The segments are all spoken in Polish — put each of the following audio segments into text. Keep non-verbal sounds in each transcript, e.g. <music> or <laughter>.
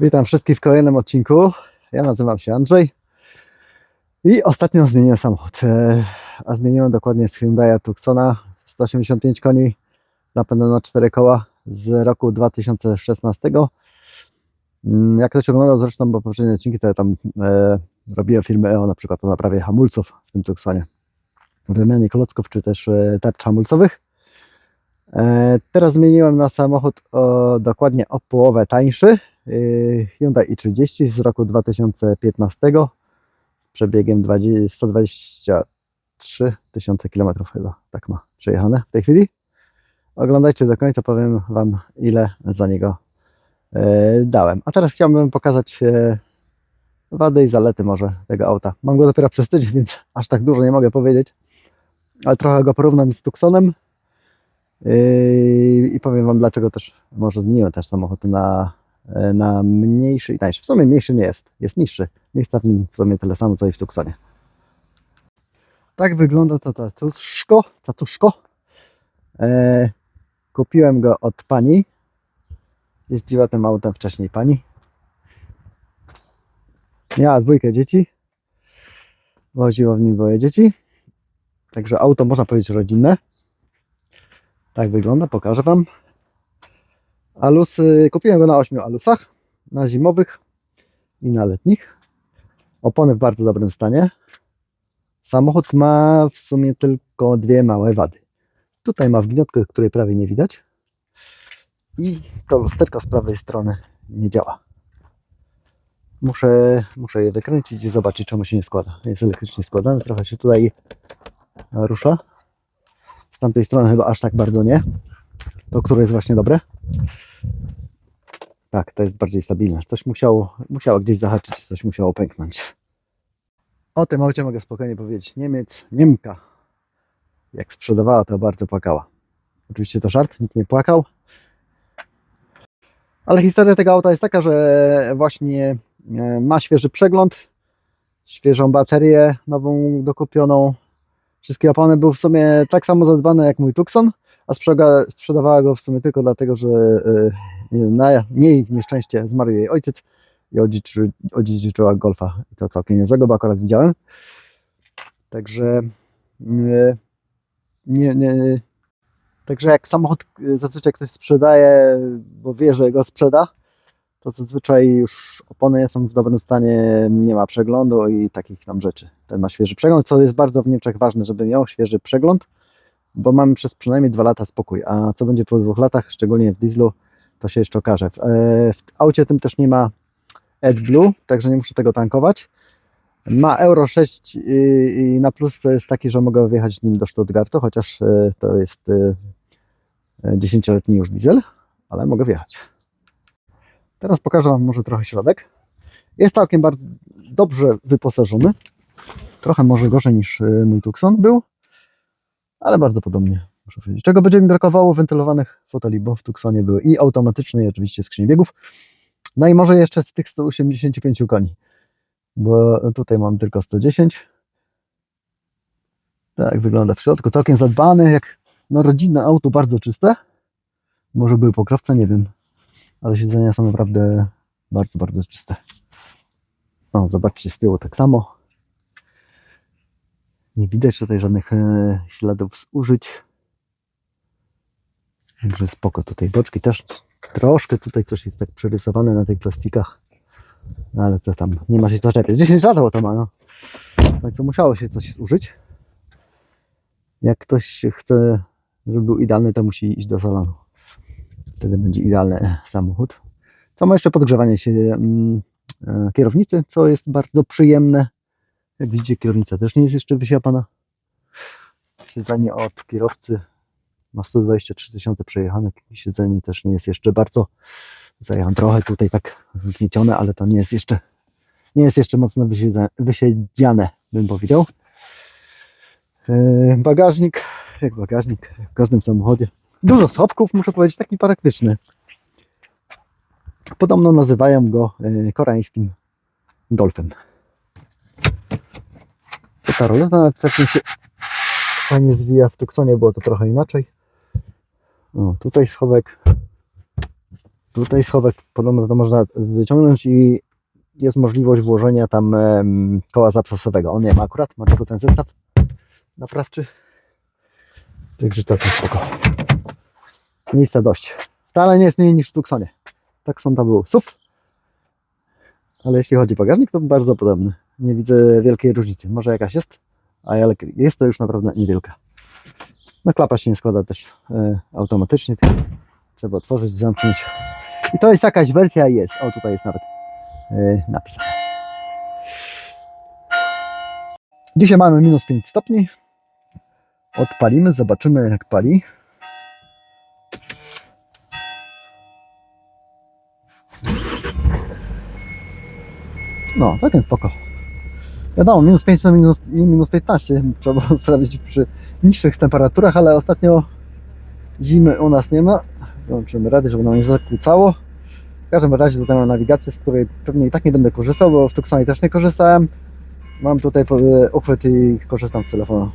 Witam wszystkich w kolejnym odcinku. Ja nazywam się Andrzej i ostatnio zmieniłem samochód. E, A zmieniłem dokładnie z Hyundai Tucsona 185 koni, napędem na 4 koła z roku 2016. Mm, Jak ktoś oglądał zresztą bo poprzednie odcinki, to ja tam e, robiłem filmy o na przykład o naprawie hamulców w tym Tucsonie, wymianie klocków czy też e, tarcz hamulcowych. E, Teraz zmieniłem na samochód o, dokładnie o połowę tańszy. y, Hyundai i30 z roku 2015 z przebiegiem 20, 123 tysiące kilometrów chyba, tak ma przejechane w tej chwili. Oglądajcie do końca, powiem Wam ile za niego e, dałem. A teraz chciałbym pokazać e, wady i zalety może tego auta. Mam go dopiero przez tydzień, <laughs> więc aż tak dużo nie mogę powiedzieć, ale trochę go porównam z Tucsonem. Yy, I powiem Wam, dlaczego też może zmieniłem też samochód na, e, na mniejszy i tańszy. W sumie mniejszy nie jest, jest niższy. Miejsca w nim w sumie tyle samo, co i w Tucsonie. Tak wygląda to tatuszko. tatuszko. E, kupiłem go od pani. Jeździła tym autem wcześniej pani. Miała dwójkę dzieci. Woziło w nim dwoje dzieci. Także auto można powiedzieć rodzinne. Tak wygląda, pokażę Wam. Alusy, kupiłem go na 8 alusach, na zimowych i na letnich. Opony w bardzo dobrym stanie. Samochód ma w sumie tylko dwie małe wady. Tutaj ma wgniotkę, której prawie nie widać. I to lusterko z prawej strony nie działa. Muszę, muszę je wykręcić i zobaczyć, czemu się nie składa. Jest elektrycznie składane, trochę się tutaj rusza. Z tamtej strony chyba aż tak bardzo nie. To, które jest właśnie dobre. Tak, to jest bardziej stabilne. Coś musiało, musiało gdzieś zahaczyć, coś musiało pęknąć. O tym aucie mogę spokojnie powiedzieć. Niemiec, Niemka. Jak sprzedawała, to bardzo płakała. Oczywiście to żart, nikt nie płakał. Ale historia tego auta jest taka, że właśnie e, ma świeży przegląd, świeżą baterię nową dokupioną, Wszystkie opony były w sumie tak samo zadbane jak mój Tucson, a sprzeda sprzedawała go w sumie tylko dlatego, że y, na jej nieszczęście zmarł jej ojciec i odziedziczy, odziedziczyła golfa. I to całkiem niezłego, bo akurat widziałem. Także y, nie, nie, także jak samochód y, zazwyczaj ktoś sprzedaje, bo wie, że go sprzeda, to zazwyczaj już opony są w dobrym stanie, nie ma przeglądu i takich tam rzeczy. Ten ma świeży przegląd, co jest bardzo w Niemczech ważne, żeby miał świeży przegląd, bo mamy przez przynajmniej dwa lata spokój, a co będzie po dwóch latach, szczególnie w dieslu, to się jeszcze okaże. W, e, w aucie tym też nie ma AdBlue, także nie muszę tego tankować. Ma Euro 6 i, i na plus to jest taki, że mogę wjechać nim do Stuttgartu, chociaż e, to jest e, 10-letni już diesel, ale mogę wjechać. Teraz pokażę Wam może trochę środek. Jest całkiem bardzo dobrze wyposażony. Trochę może gorzej niż y, mój Tucson był, ale bardzo podobnie, muszę powiedzieć. Czego będzie mi brakowało? Wentylowanych foteli, bo w Tucsonie były i automatyczne, i oczywiście skrzynie biegów. No i może jeszcze z tych 185 koni, bo tutaj mam tylko 110. Tak wygląda w środku, całkiem zadbane, jak no, rodzinne auto, bardzo czyste. Może były pokrowce, nie wiem ale siedzenia są naprawdę bardzo, bardzo czyste. O, zobaczcie z tyłu tak samo. Nie widać tutaj żadnych e, śladów zużyć. Także spoko. Tutaj boczki też troszkę tutaj coś jest tak przerysowane na tych plastikach. No ale co tam, nie ma się co czepiać. 10 lat to ma, no. No co musiało się coś zużyć. Jak ktoś chce, żeby był idealny, to musi iść do salonu. Wtedy będzie idealny samochód. Co ma jeszcze podgrzewanie się mm, e, kierownicy, co jest bardzo przyjemne. Jak widzicie, kierownica też nie jest jeszcze wysiapana. Siedzenie od kierowcy ma 123 tysiące przejechanek. Siedzenie też nie jest jeszcze bardzo. Zajechałem trochę tutaj tak wgniecione, ale to nie jest jeszcze nie jest jeszcze mocno wysiedziane, bym powiedział. E, Bagażnik, jak bagażnik, w każdym samochodzie. Dużo schowków, muszę powiedzieć, taki praktyczny. Podobno nazywają go e, koreańskim golfem. Ta roleta całkiem się fajnie zwija. W Tucsonie było to trochę inaczej. O, tutaj schowek. Tutaj schowek podobno to można wyciągnąć i jest możliwość włożenia tam koła zapasowego. On nie ma akurat, ma tylko ten zestaw naprawczy. Także to jest spoko. Miejsca dość. Wcale nie jest mniej niż w Tucsonie. Tak są tam był SUV. Ale jeśli chodzi o bagażnik, to bardzo podobny. Nie widzę wielkiej różnicy. Może jakaś jest, ale jest to już naprawdę niewielka. No klapa się nie składa też e, automatycznie, trzeba otworzyć, zamknąć. I to jest jakaś wersja, jest. O, tutaj jest nawet e, napisane. Dzisiaj mamy minus 5 stopni. Odpalimy, zobaczymy jak pali. No, całkiem spoko. Wiadomo, minus 5 to minus, minus 15 trzeba było <laughs> sprawdzić przy niższych temperaturach, ale ostatnio zimy u nas nie ma. Włączymy rady, żeby nam nie zakłócało. W każdym razie tutaj mam nawigację, z której pewnie i tak nie będę korzystał, bo w Tucsonie też nie korzystałem. Mam tutaj po- uchwyt i korzystam z telefonu.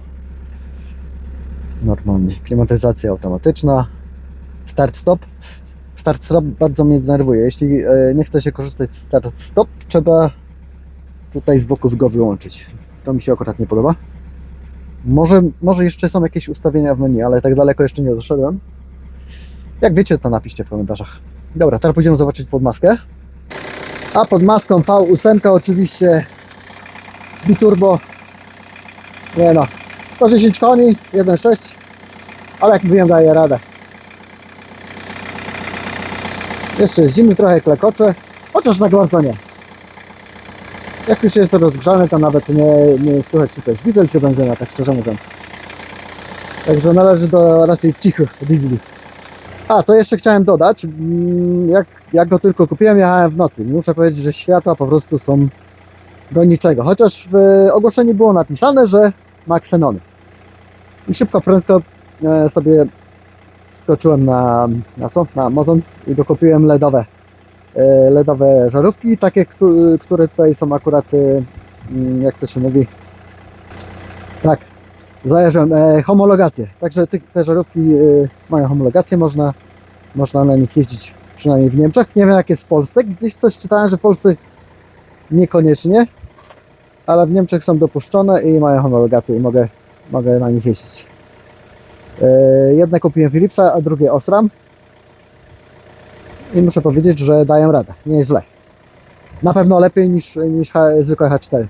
Normalnie. Klimatyzacja automatyczna. Start-stop. Start-stop bardzo mnie denerwuje. Jeśli e, nie chce się korzystać z start-stop, trzeba tutaj z boku go wyłączyć. To mi się akurat nie podoba. Może, może jeszcze są jakieś ustawienia w menu, ale tak daleko jeszcze nie doszedłem. Jak wiecie, to napiszcie w komentarzach. Dobra, teraz pójdziemy zobaczyć pod maskę. A pod maską V8 oczywiście biturbo. Nie no, 110 koni, 1.6, ale jak mówiłem daje radę. Jeszcze jest zimny, trochę klekocze, chociaż na gorąco nie. Jak już jest rozgrzany, to nawet nie, nie słychać, czy to jest diesel, czy benzyna, tak szczerze mówiąc. Także należy do raczej cichych diesli. A, co jeszcze chciałem dodać, mm, jak, jak go tylko kupiłem, jechałem w nocy. Muszę powiedzieć, że światła po prostu są do niczego. Chociaż w ogłoszeniu było napisane, że ma ksenony. I szybko, prędko e, sobie wskoczyłem na, na co? Na Amazon i dokupiłem LEDowe LEDowe żarówki, takie, któ- które tutaj są akurat, e, mm, jak to się mówi, tak, zajarzyłem, e, homologację. Także te żarówki e, mają homologację, można, można na nich jeździć przynajmniej w Niemczech. Nie wiem jak jest w Polsce, gdzieś coś czytałem, że w Polsce niekoniecznie, ale w Niemczech są dopuszczone i mają homologację i mogę, mogę na nich jeździć. E, Jedne kupiłem Philipsa, a drugie Osram i muszę powiedzieć, że dają radę. Nie jest źle. Na pewno lepiej niż, niż H, zwykłe H4.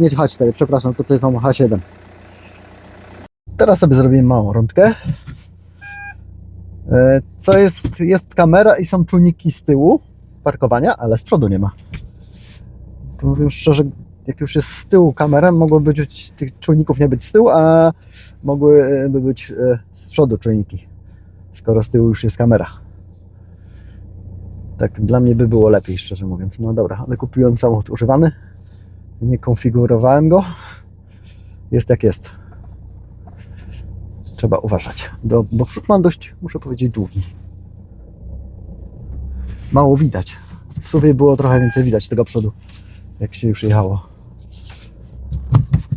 Nie H4, przepraszam, to tutaj są H7. Teraz sobie zrobimy małą rundkę. E, Co jest? Jest kamera i są czujniki z tyłu parkowania, ale z przodu nie ma. Powiem szczerze, jak już jest z tyłu kamera, mogło być tych czujników nie być z tyłu, a mogłyby być e, z przodu czujniki, skoro z tyłu już jest kamera. Tak dla mnie by było lepiej, szczerze mówiąc. No dobra, ale kupiłem samochód używany. Nie konfigurowałem go. Jest jak jest. Trzeba uważać. Do, bo przód mam dość, muszę powiedzieć, długi. Mało widać. W sumie było trochę więcej widać tego przodu, jak się już jechało.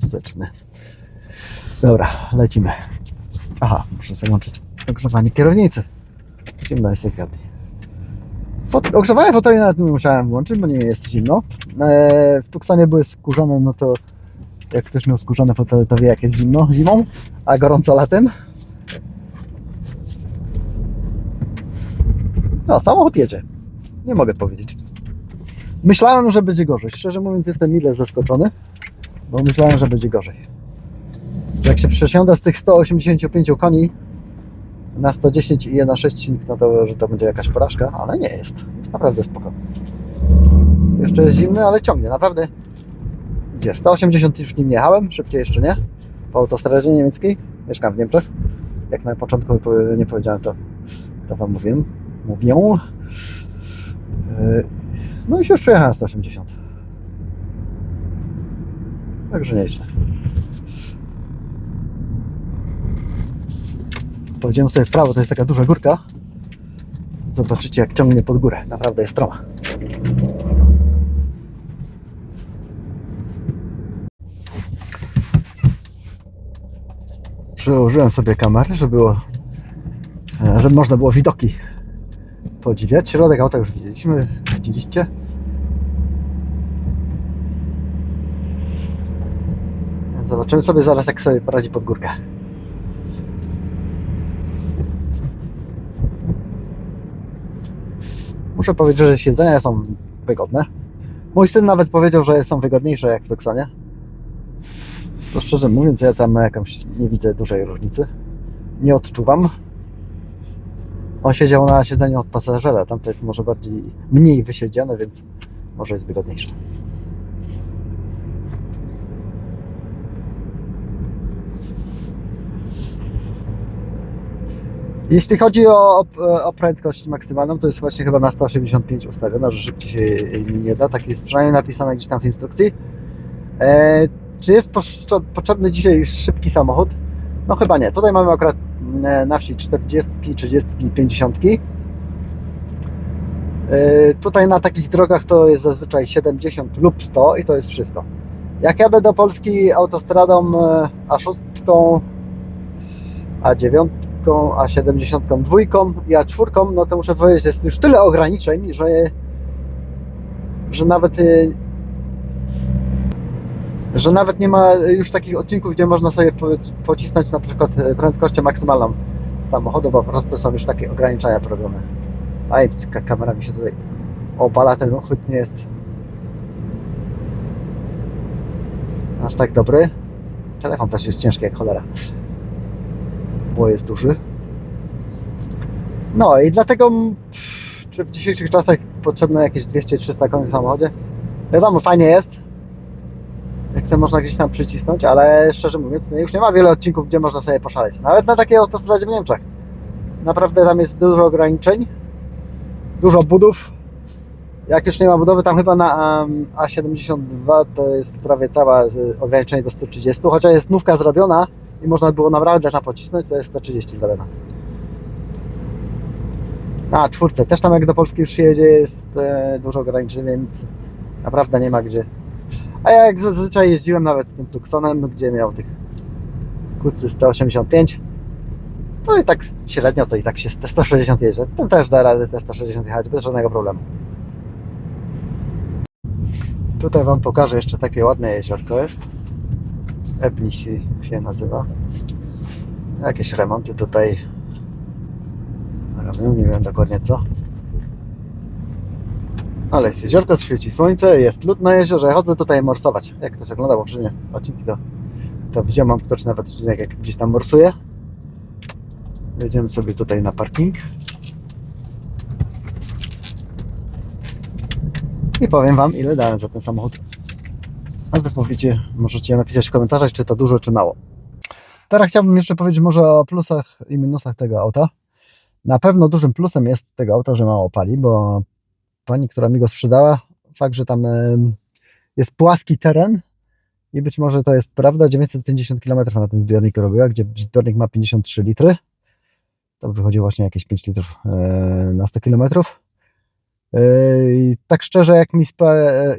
Wsteczny. Dobra, lecimy. Aha, muszę załączyć ogrzewanie kierownicy. Zimno jest jak gadnie. Fot- ogrzewanie foteli nawet nie musiałem włączyć, bo nie jest zimno. E, w Tucsonie były skórzane, no to jak ktoś miał skórzane fotele, to wie jak jest zimno zimą, a gorąco latem. No, samochód jedzie. Nie mogę powiedzieć. Myślałem, że będzie gorzej. Szczerze mówiąc, jestem mile zaskoczony, bo myślałem, że będzie gorzej. Jak się przesiąda z tych 185 koni na 110 i 1.6 silnik, no to, że to będzie jakaś porażka, ale nie jest. Jest naprawdę spoko. Jeszcze jest zimny, ale ciągnie, naprawdę. Idzie. 180 już nim jechałem, szybciej jeszcze nie. Po autostradzie niemieckiej. Mieszkam w Niemczech. Jak na początku nie powiedziałem, to, to Wam mówię. Mówią. Yy, No i się już przejechałem 180. Także nieźle. Pojedziemy sobie w prawo, to jest taka duża górka. Zobaczycie jak ciągnie pod górę. Naprawdę jest stroma. Przełożyłem sobie kamerę, żeby było, e, żeby można było widoki podziwiać. Środek auta już widzieliśmy, widzieliście. Zobaczymy sobie zaraz, jak sobie poradzi pod górkę. Muszę powiedzieć, że siedzenia są wygodne. Mój syn nawet powiedział, że są wygodniejsze jak w Tucsonie. Co szczerze mówiąc, ja tam jakąś nie widzę dużej różnicy. Nie odczuwam. On siedział na siedzeniu od pasażera, tam to jest może bardziej mniej wysiedziane, więc może jest wygodniejsze. Jeśli chodzi o, o prędkość maksymalną, to jest właśnie chyba na 185 ustawiona, że szybciej się nie da. Tak jest przynajmniej napisane gdzieś tam w instrukcji. E, czy jest potrzebny dzisiaj szybki samochód? No chyba nie. Tutaj mamy akurat e, na wsi 40, 30, 50. E, Tutaj na takich drogach to jest zazwyczaj 70 lub 100 i to jest wszystko. Jak jadę do Polski autostradą e, A6, A9, A72 i A4, no to muszę powiedzieć, że jest już tyle ograniczeń, że, że nawet e, że nawet nie ma już takich odcinków, gdzie można sobie po- pocisnąć na przykład e, prędkością maksymalną samochodu, bo po prostu są już takie ograniczenia robione. Aj, ka- kamera mi się tutaj opala, ten uchwyt nie jest aż tak dobry. Telefon też jest ciężki jak cholera, bo jest duży. No i dlatego, czy w dzisiejszych czasach potrzebne jakieś 200-300 koni w samochodzie? Wiadomo, fajnie jest, jak sobie można gdzieś tam przycisnąć, ale szczerze mówiąc, no już nie ma wiele odcinków, gdzie można sobie poszaleć. Nawet na takiej autostradzie w Niemczech. Naprawdę tam jest dużo ograniczeń, dużo budów. Jak już nie ma budowy, tam chyba na um, A72 to jest prawie cała z- ograniczenie do 130, chociaż jest nówka zrobiona i można było naprawdę tam pocisnąć, to jest 130 zrobiona. Na czwórce też tam jak do Polski już jedzie jest e, dużo ograniczeń, więc naprawdę nie ma gdzie a ja jak zazwyczaj jeździłem nawet tym Tucsonem, gdzie miał tych kucy 185, to i tak średnio to i tak się te 160 jeżdżę. Ten też da radę te 160 jechać bez żadnego problemu. Tutaj Wam pokażę jeszcze takie ładne jeziorko jest. Ebnisi się nazywa. Jakieś remonty tutaj robią, nie wiem dokładnie co. Ale jest jeziorko, świeci słońce, jest lód na jeziorze, chodzę tutaj morsować. Jak ktoś oglądał poprzednie odcinki, to, to widziałem, mam ktoś nawet odcinek, jak gdzieś tam morsuje. Jedziemy sobie tutaj na parking. I powiem Wam, ile dałem za ten samochód. A Wy powiecie, możecie napisać w komentarzach, czy to dużo, czy mało. Teraz chciałbym jeszcze powiedzieć może o plusach i minusach tego auta. Na pewno dużym plusem jest tego auta, że mało pali, bo pani, która mi go sprzedała, fakt, że tam em, jest płaski teren i być może to jest prawda, 950 km na ten zbiornik robiła, gdzie zbiornik ma 53 litry. To wychodzi właśnie jakieś 5 litrów e, na 100 km. E, I tak szczerze, jak mi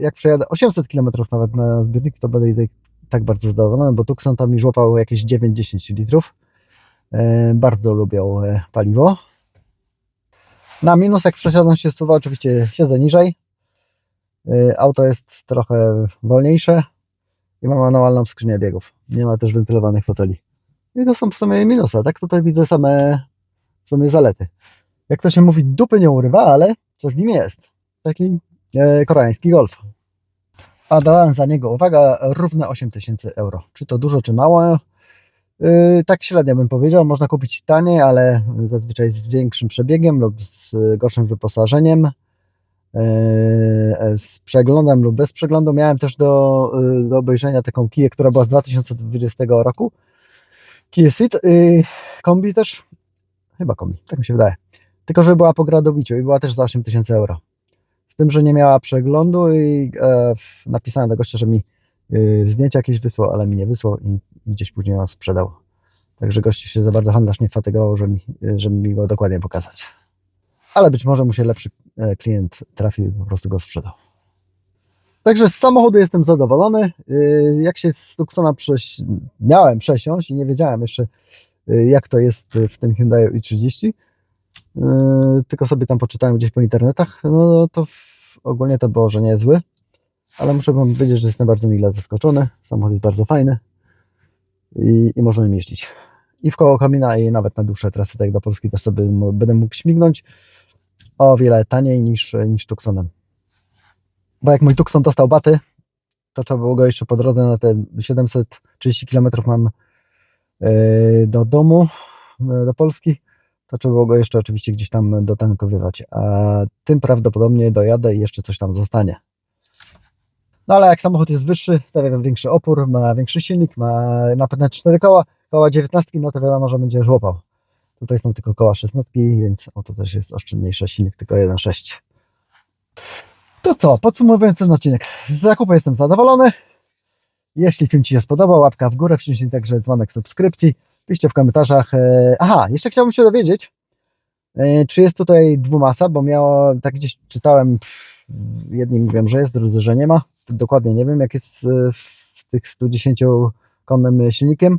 jak przejadę 800 km nawet na zbiornik, to będę i tak- tak bardzo zadowolony, bo Tucson tam mi żłopał jakieś 9-10 litrów. E, Bardzo lubią e, paliwo. Na minus, jak przesiadam się suwa, oczywiście siedzę niżej. Y, Auto jest trochę wolniejsze i ma manualną skrzynię biegów. Nie ma też wentylowanych foteli. I to są w sumie minusy. Tak tutaj widzę same w sumie zalety. Jak to się mówi, dupy nie urywa, ale coś w nim jest. Taki e, koreański golf. A dałem za niego, uwaga, równe 8000 euro. Czy to dużo, czy mało? Yy, tak średnio bym powiedział, można kupić taniej, ale zazwyczaj z większym przebiegiem lub z gorszym wyposażeniem, yy, z przeglądem lub bez przeglądu. Miałem też do, yy, do obejrzenia taką Kiję, która była z 2020 roku. Kia Ceed, yy, kombi też, chyba kombi, tak mi się wydaje. Tylko, że była po gradobiciu i była też za 8000 euro. Z tym, że nie miała przeglądu i e, napisałem do gościa, że mi yy, zdjęcia jakieś wysłał, ale mi nie wysłał i gdzieś później ją sprzedał. Także gościu się za bardzo handlarz nie fatygował, żeby mi, żeby mi go dokładnie pokazać. Ale być może mu się lepszy e, klient trafił i po prostu go sprzedał. Także z samochodu jestem zadowolony. Jak się z Tucsona prześ... miałem przesiąść i nie wiedziałem jeszcze, jak to jest w tym Hyundai i30, Yy, tylko sobie tam poczytałem gdzieś po internetach, no to w- ogólnie to było, że niezły, ale muszę wam powiedzieć, że jestem bardzo mile zaskoczony. Samochód jest bardzo fajny i, i nim jeździć. I w koło Kamina i nawet na dłuższe trasy, tak do Polski też sobie będę mógł śmignąć o wiele taniej niż, niż Tucsonem. Bo jak mój Tucson dostał baty, to trzeba było go jeszcze po drodze na te 730 km mam yy, do domu, yy, do Polski, to trzeba było go jeszcze oczywiście gdzieś tam dotankowywać, a tym prawdopodobnie dojadę i jeszcze coś tam zostanie. No ale jak samochód jest wyższy, stawia większy opór, ma większy silnik, ma na 4 koła, koła 19, no to wiadomo, że będzie żłopał. Tutaj są tylko koła 16, więc o to też jest oszczędniejszy silnik, tylko 1.6. To co, podsumowując ten odcinek. Z zakupu jestem zadowolony. Jeśli film Ci się spodobał, łapka w górę, wciśnij także dzwonek subskrypcji. Piszcie w komentarzach. e, Aha, jeszcze chciałbym się dowiedzieć, e, czy jest tutaj dwumasa, bo miało, tak gdzieś czytałem, jedni mówią, że jest, drudzy, że nie ma. Dokładnie nie wiem, jak jest e, w tych 110-konnym silnikiem.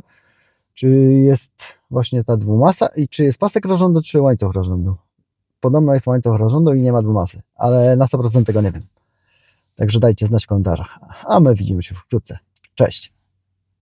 Czy jest właśnie ta dwumasa i czy jest pasek rozrządu, czy łańcuch rozrządu. Podobno jest łańcuch rozrządu i nie ma dwumasy, ale na 100% tego nie wiem. Także dajcie znać w komentarzach. A my widzimy się wkrótce. Cześć.